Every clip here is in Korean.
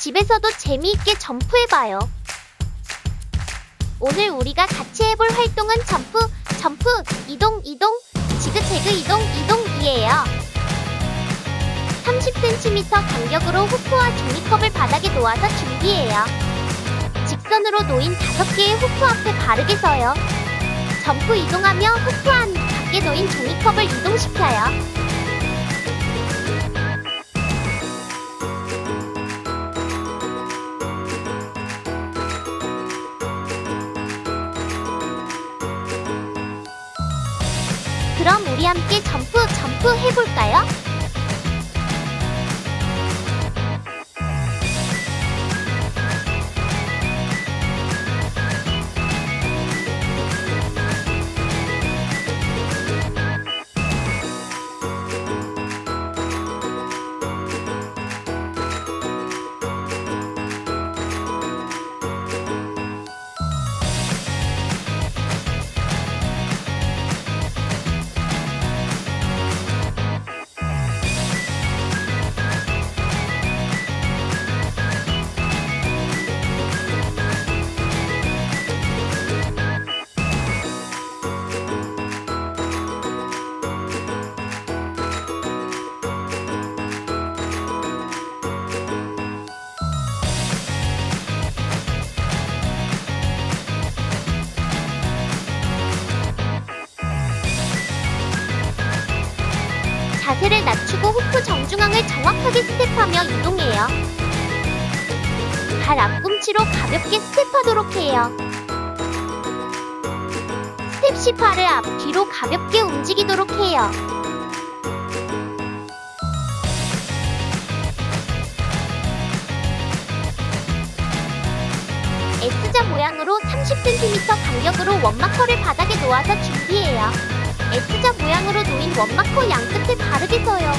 집에서도 재미있게 점프해봐요. 오늘 우리가 같이 해볼 활동은 점프, 점프, 이동, 이동, 지그재그 이동, 이동이에요. 30cm 간격으로 후프와 종이컵을 바닥에 놓아서 준비해요. 직선으로 놓인 5개의 후프 앞에 바르게 서요. 점프 이동하며 후프 안 밖에 놓인 종이컵을 이동시켜요. 그럼 우리 함께 점프 점프 해볼까요? 자세를 낮추고 후프 정중앙을 정확하게 스텝하며 이동해요. 발 앞꿈치로 가볍게 스텝하도록 해요. 스텝 시 발을 앞 뒤로 가볍게 움직이도록 해요. S자 모양으로 30cm 간격으로 원마커를 바닥에 놓아서 준비해요. S자 모양으로 놓인 원마커 양끝에 바르게 서요.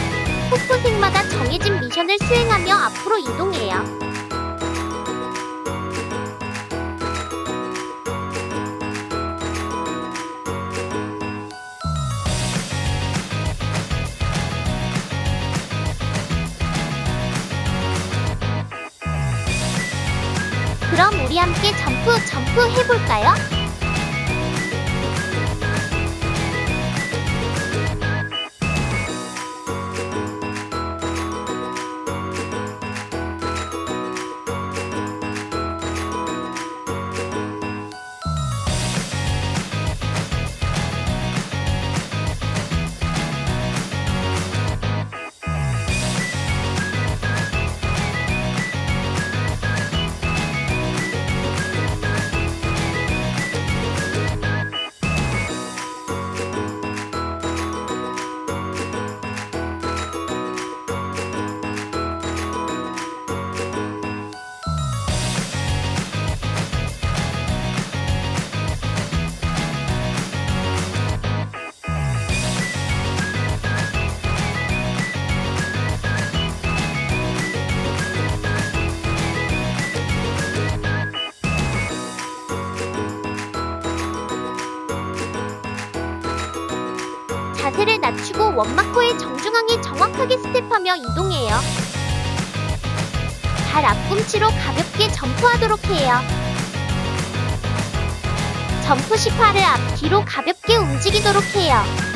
폭포색마다 정해진 미션을 수행하며 앞으로 이동해요. 그럼 우리 함께 점프 점프 해볼까요? 자세를 낮추고 원마커의 정중앙에 정확하게 스텝하며 이동해요. 발 앞꿈치로 가볍게 점프하도록 해요. 점프 시 팔을 앞 뒤로 가볍게 움직이도록 해요.